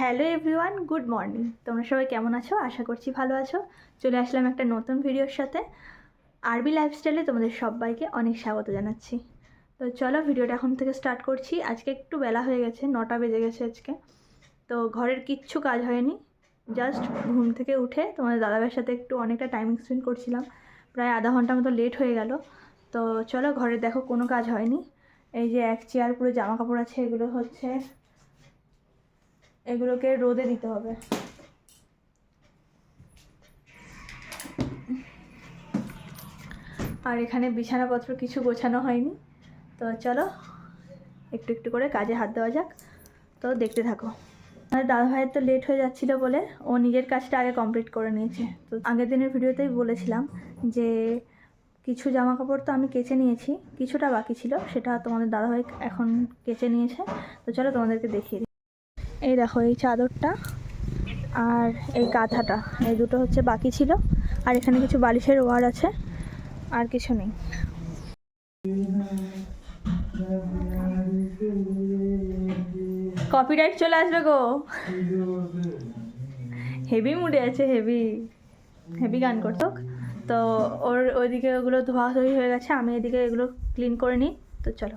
Hello everyone, good morning. তোমরা সবাই কেমন আছো? আশা করছি ভালো আছো। চলে আসলাম একটা নতুন ভিডিওর সাথে। আরবি লাইফস্টাইলে তোমাদের সবাইকে অনেক স্বাগত জানাচ্ছি। তো চলো ভিডিওটা এখন থেকে স্টার্ট করছি। আজকে একটু বেলা হয়ে গেছে, নটা বেজে গেছে আজকে। তো ঘরের কিচ্ছু কাজ হয়নি। জাস্ট ঘুম থেকে উঠে তোমাদের দাদাভাইয়ের সাথে একটু অনেকটা টাইমিং স্পেন্ড করছিলাম। প্রায় আধা ঘণ্টা মতো লেট হয়ে গেল। তো চলো ঘরে দেখো কোনো কাজ হয়নি। এই যে এক চেয়ার পুরো জামা কাপড় আছে, এগুলো হচ্ছে এগুলোকে রোদে দিতে হবে। আর এখানে বিছানাপত্র কিছু গোছানো হয়নি। তো চলো, একটু একটু করে কাজে হাত দেওয়া যাক। তো দেখতে থাকো। আর দাদা ভাইয়ের তো লেট হয়ে যাচ্ছিল বলে ও নিজের কাজটা আগে কমপ্লিট করে নিয়েছে। তো আগের দিনের ভিডিওতেই বলেছিলাম যে, কিছু জামা কাপড় তো আমি কেচে নিয়েছি, কিছুটা বাকি ছিল, সেটা তোমাদের দাদাভাই এখন কেচে নিয়েছে। তো চলো তোমাদেরকে দেখিয়ে এই দেখো, এই চাদরটা আর এই কাঁথাটা এই দুটো হচ্ছে বাকি ছিল। আর এখানে কিছু বালিশের ওয়ার আছে, আর কিছু নেই। কপিরাইট চলে আসবে গো। হেভি মুডে আছে হেভি হেভি গান করতো। তো ওর ওইদিকে ওগুলো ধোয়াধুয়ি হয়ে গেছে, আমি এদিকে এগুলো ক্লিন করে নিই। তো চলো।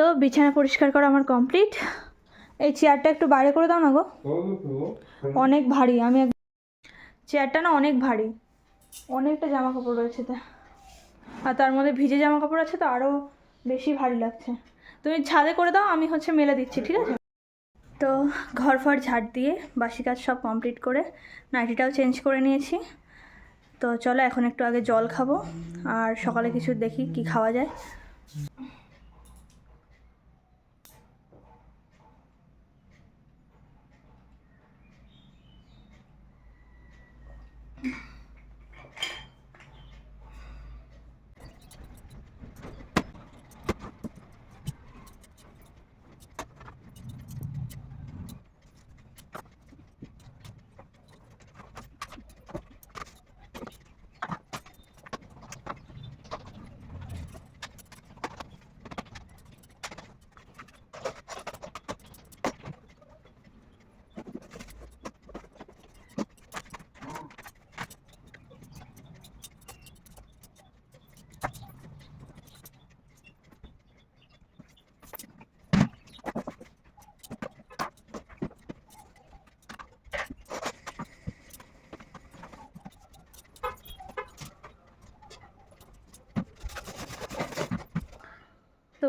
তো বিছানা পরিষ্কার করা আমার কমপ্লিট এই চেয়ারটা একটু বাইরে করে দাও না গো। অনেক ভারী, আমি চেয়ারটা না অনেক ভারী। অনেকটা জামা কাপড় রয়েছে তা। আর তার মধ্যে ভিজে জামা কাপড় আছে তো আরও বেশি ভারী লাগছে। তুমি ছাদে করে দাও, আমি হচ্ছে মেলে দিচ্ছি, ঠিক আছে? তো ঘর ফর ঝাড় দিয়ে বাসি কাজ সব কমপ্লিট করে নাইটিটাও চেঞ্জ করে নিয়েছি। তো চলো এখন একটু আগে জল খাব, আর সকালে কিছু দেখি কি খাওয়া যায়।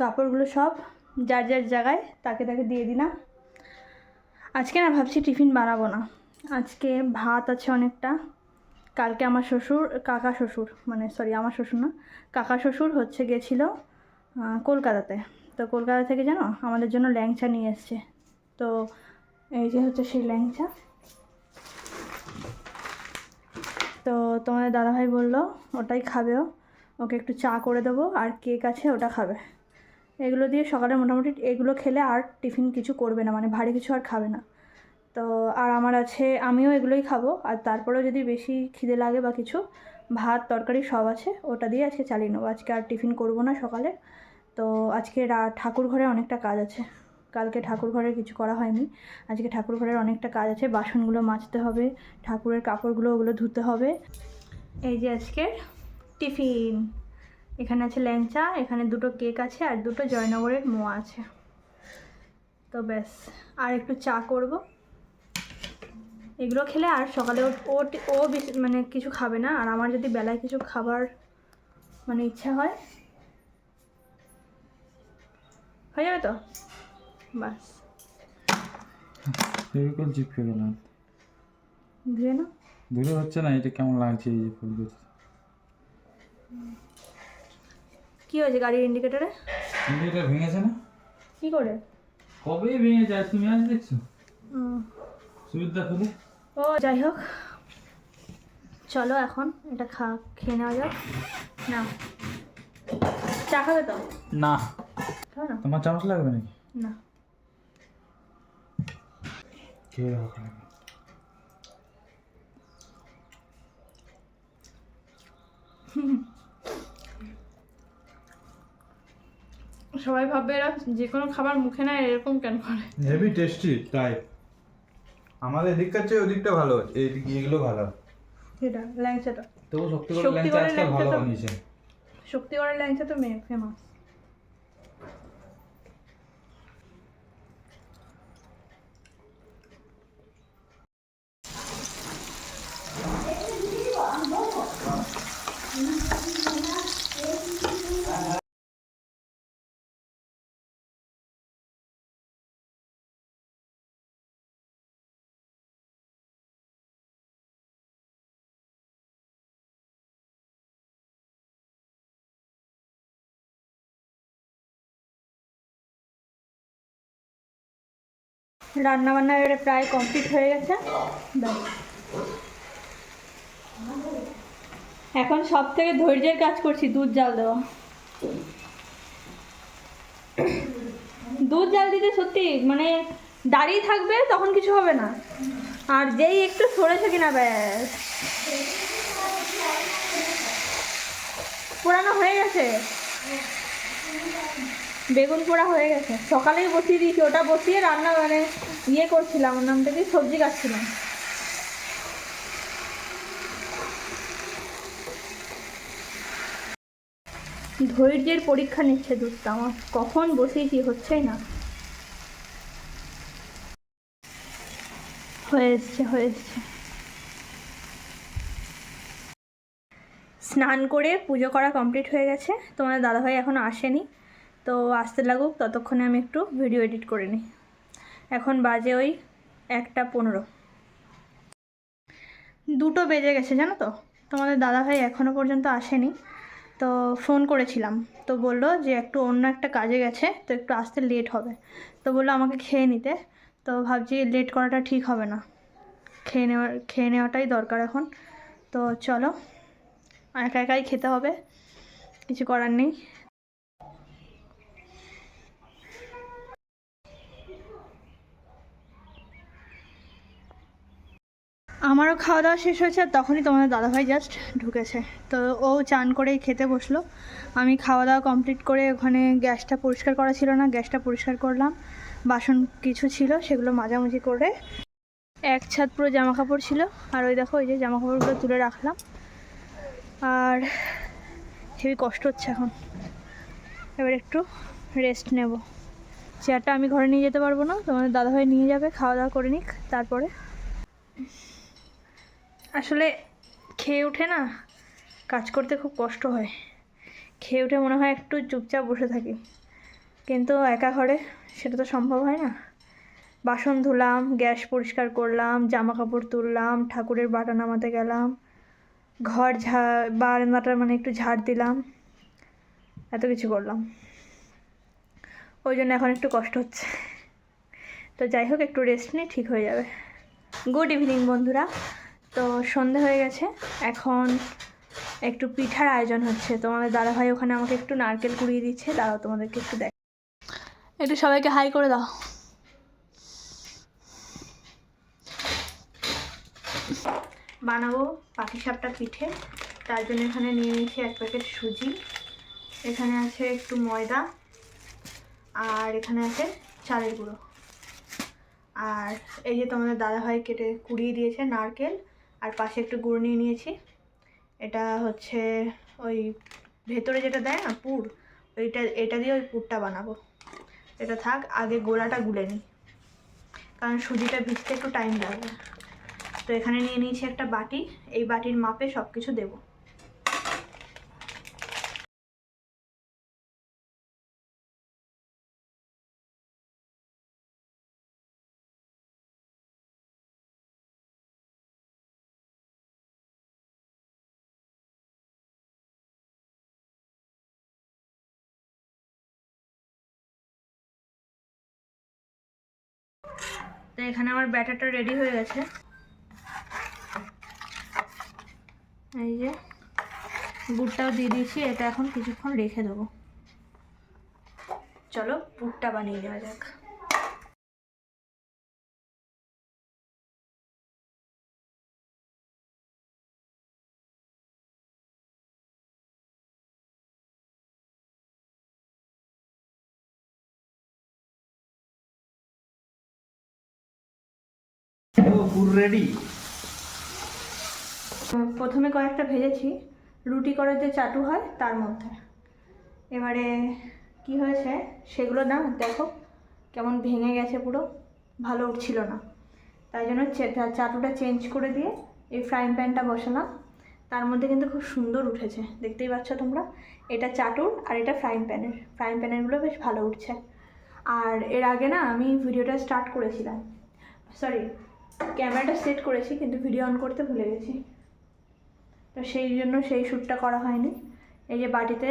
কাপড়গুলো সব যার যার জায়গায় তাকে তাকে দিয়ে দিলাম। আজকে না ভাবছি টিফিন বানাবো না। আজকে ভাত আছে অনেকটা। কালকে আমার শ্বশুর, কাকা শ্বশুর মানে সরি আমার শ্বশুর না, কাকা শ্বশুর হচ্ছে গেছিল কলকাতাতে। তো কলকাতা থেকে জানো আমাদের জন্য ল্যাংচা নিয়ে এসছে। তো এই যে হচ্ছে সেই ল্যাংচা। তো তোমাদের দাদাভাই বলল, ওটাই খাবে ও। ওকে একটু চা করে দেবো, আর কেক আছে ওটা খাবে। এগুলো দিয়ে সকালে মোটামুটি এগুলো খেলে আর টিফিন কিছু করবে না মানে ভারী কিছু আর খাবে না। তো আর আমার আছে, আমিও এগুলোই খাব। আর তারপরেও যদি বেশি খিদে লাগে বা কিছু, ভাত, তরকারি সব আছে, ওটা দিয়ে আজকে চালিয়ে নেব। আজকে আর টিফিন করব না সকালে। তো আজকে ঠাকুর ঘরে অনেকটা কাজ আছে। কালকে ঠাকুর ঘরে কিছু করা হয়নি। আজকে ঠাকুর ঘরের অনেকটা কাজ আছে। বাসনগুলো মাজতে হবে, ঠাকুরের কাপড়গুলো ওগুলো ধুতে হবে। এই যে আজকে টিফিন। এখানে আছে ল্যাংচা এখানে দুটো কেক আছে আর দুটো জয়নগরের মোয়া আছে। তো ব্যাস আর একটু চা করব। এগুলো খেলে আর সকালে ও ও মানে কিছু খাবে না। আর আমার যদি বেলায় কিছু খাবার মানে ইচ্ছা হয় হয়ে যাবে তো? বাস ফেভিকল চিপকে গেলাম। ধুয়ে না ধুলে হচ্ছে না এটা কেমন লাগছে এই যে ফুলগুলো? কি হয়েছে গাড়ির ইন্ডিকেটারে ইন্ডিকেটার ভেঙেছে না। কি করে? কবে ভেঙে যায় তুমি আজ দেখছ? সুবিধা খুলে ও যাই হোক। চলো এখন এটা খা খেয়ে নেওয়া যাক। না। চা খাবে তো? না। তোমার চামচ লাগবে নাকি? না। খেয়ে দেখো। সবাই ভাববে এরা যে কোনো খাবার মুখে নেয় এরকম কেন করে? হেভি টেস্টি তাই। আমাদের এদিককার চেয়ে ওদিকটা ভালো? এই এগুলো ভালো। এটা ল্যাংচাটা। তো শক্তি শক্তিগড়ের ল্যাংচা ভালো বানিয়েছে। শক্তিগড়ের ল্যাংচা তো মেয়ে ফেমাস রান্না বান্না এবারে প্রায় কমপ্লিট হয়ে গেছে। এখন সব থেকে ধৈর্যের কাজ করছি, দুধ জাল দেওয়া। দুধ জাল দিতে সত্যি মানে দাঁড়িয়ে থাকবে তখন কিছু হবে না। আর যেই একটু সরেছে কিনা ব্যাস। পোড়ানো হয়ে গেছে। বেগুন পোড়া হয়ে গেছে। সকালেই বসিয়ে দিয়েছি, ওটা বসিয়ে রান্না মানে ইয়ে করছিলাম, ওর নামটা কি সবজি কাটছিলাম। ধৈর্যের পরীক্ষা নিচ্ছে দুধটা, আমার কখন বসিয়েছি হচ্ছেই না। হয়ে এসছে হয়ে এসছে। স্নান করে পুজো করা কমপ্লিট হয়ে গেছে তোমার দাদাভাই এখনও আসেনি। তো আসতে লাগুক, ততক্ষণে আমি একটু ভিডিও এডিট করে নিই। এখন বাজে ওই একটা পনেরো। দুটো বেজে গেছে, জানো তো? তোমাদের দাদাভাই এখনও পর্যন্ত আসেনি। তো ফোন করেছিলাম। তো বলল যে একটু অন্য একটা কাজে গেছে, তো একটু আসতে লেট হবে। তো বলল আমাকে খেয়ে নিতে। তো ভাবছি লেট করাটা ঠিক হবে না। খেয়ে নেওয়ার, খেয়ে নেওয়াটাই দরকার এখন। তো চলো, একা একাই খেতে হবে। কিছু করার নেই। আমারও খাওয়া দাওয়া শেষ হয়েছে আর তখনই তোমাদের দাদাভাই জাস্ট ঢুকেছে। তো ও চান করেই খেতে বসল। আমি খাওয়া দাওয়া কমপ্লিট করে ওখানে গ্যাসটা পরিষ্কার করা ছিল না, গ্যাসটা পরিষ্কার করলাম। বাসন কিছু ছিল, সেগুলো মাজামাজি করে এক ছাদ পুরো জামা কাপড় ছিল। আর ওই দেখো, ওই যে জামা কাপড়গুলো তুলে রাখলাম। আর হেবি কষ্ট হচ্ছে এখন। এবার একটু রেস্ট নেব। চেয়ারটা আমি ঘরে নিয়ে যেতে পারব না, তোমাদের দাদাভাই নিয়ে যাবে খাওয়া দাওয়া করে নিক, তারপরে আসলে খেয়ে উঠে না কাজ করতে খুব কষ্ট হয়। খেয়ে উঠে মনে হয় একটু চুপচাপ বসে থাকি। কিন্তু একা ঘরে সেটা তো সম্ভব হয় না। বাসন ধুলাম, গ্যাস পরিষ্কার করলাম জামা কাপড় তুললাম, ঠাকুরের বাটা নামাতে গেলাম, ঘর ঝা, বারান্দাটা মানে একটু ঝাড় দিলাম, এত কিছু করলাম। ওই জন্য এখন একটু কষ্ট হচ্ছে। তো যাই হোক, একটু রেস্ট নিই, ঠিক হয়ে যাবে। গুড ইভিনিং বন্ধুরা। তো সন্ধে হয়ে গেছে। এখন একটু পিঠার আয়োজন হচ্ছে। তোমাদের দাদাভাই ওখানে আমাকে একটু নারকেল কুড়িয়ে দিচ্ছে। দাঁড়াও তোমাদেরকে একটু দেখ একটু সবাইকে হাই করে দাও। বানাবো পাটিসাপটা পিঠে। তার জন্য এখানে নিয়ে নিয়েছি এক প্যাকেট সুজি। এখানে আছে একটু ময়দা। আর এখানে আছে চালের গুঁড়ো। আর এই যে তোমাদের দাদাভাই কেটে কুড়িয়ে দিয়েছে নারকেল। আর পাশে একটু গুড় নিয়ে নিয়েছি। এটা হচ্ছে ওই ভেতরে যেটা দেয় না পুর, ওইটা, এটা দিয়ে ওই পুরটা বানাবো। এটা থাক, আগে গোলাটা গুলে নিই। কারণ সুজিটা ভিজতে একটু টাইম লাগবে। তো এখানে নিয়ে নিয়েছি একটা বাটি, এই বাটির মাপে সব কিছু দেবো। এখানে আমার ব্যাটারটা রেডি হয়ে গেছে। এই যে, গুড়টাও দিয়ে দিয়েছি, এটা এখন কিছুক্ষণ রেখে দেবো। চলো বুটটা বানিয়ে নেওয়া যাক। রেডি প্রথমে কয়েকটা ভেজেছি। রুটি করার যে চাটু হয়, তার মধ্যে। এবারে কি হয়েছে, সেগুলো না দেখো কেমন ভেঙে গেছে পুরো, ভালো উঠছিল না। তাই জন্য চাটুটা চেঞ্জ করে দিয়ে এই ফ্রাইং প্যানটা বসালাম। তার মধ্যে কিন্তু খুব সুন্দর উঠেছে, দেখতেই পাচ্ছ তোমরা। এটা চাটুর আর এটা ফ্রাইং প্যানের ফ্রাইং প্যানেরগুলো বেশ ভালো উঠছে। আর এর আগে না আমি ভিডিওটা স্টার্ট করেছিলাম। সরি ক্যামেরাটা সেট করেছি, কিন্তু ভিডিও অন করতে ভুলে গেছি। তো সেই জন্য সেই শ্যুটটা করা হয়নি। এই যে বাটিতে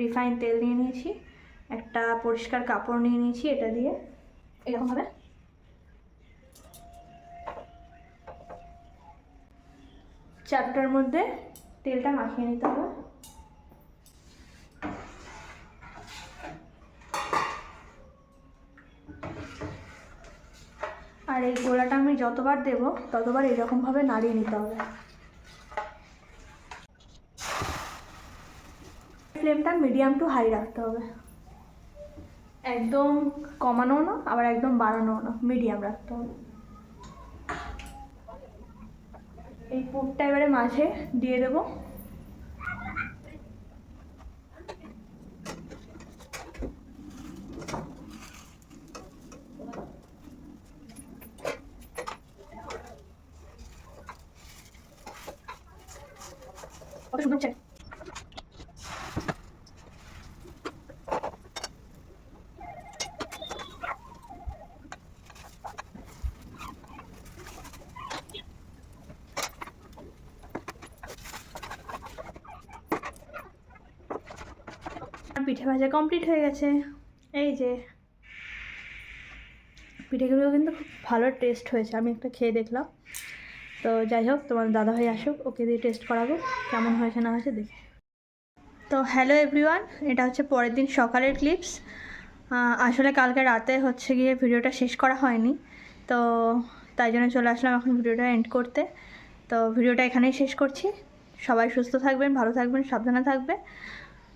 রিফাইন তেল নিয়ে নিয়েছি, একটা পরিষ্কার কাপড় নিয়ে নিয়েছি এটা দিয়ে। এরকমভাবে চারটার মধ্যে তেলটা মাখিয়ে নিতে হবে আর এই গোলাটা আমি যতবার দেব, ততবার এরকমভাবে নাড়িয়ে নিতে হবে। ফ্লেমটা মিডিয়াম টু হাই রাখতে হবে। একদম কমানো না, আবার একদম বাড়ানো না, মিডিয়াম রাখতে হবে। এই পুরটা এবারে মাঝে দিয়ে দেবো কত সুন্দর হচ্ছে। আমার পিঠে ভাজা কমপ্লিট হয়ে গেছে। এই যে। পিঠেগুলো কিন্তু খুব ভালো টেস্ট হয়েছে। আমি একটা খেয়ে দেখলাম। তো যাই হোক, তোমার দাদা দাদাভাই আসুক, ওকে দিয়ে টেস্ট করাবো, কেমন হয়েছে না হয়েছে দেখে। তো হ্যালো এভরিওয়ান এটা হচ্ছে পরের দিন সকালের ক্লিপস আসলে কালকে রাতে হচ্ছে গিয়ে ভিডিওটা শেষ করা হয়নি। তো তাই জন্য চলে আসলাম এখন ভিডিওটা এন্ড করতে। তো ভিডিওটা এখানেই শেষ করছি। সবাই সুস্থ থাকবেন, ভালো থাকবেন, সাবধানে থাকবে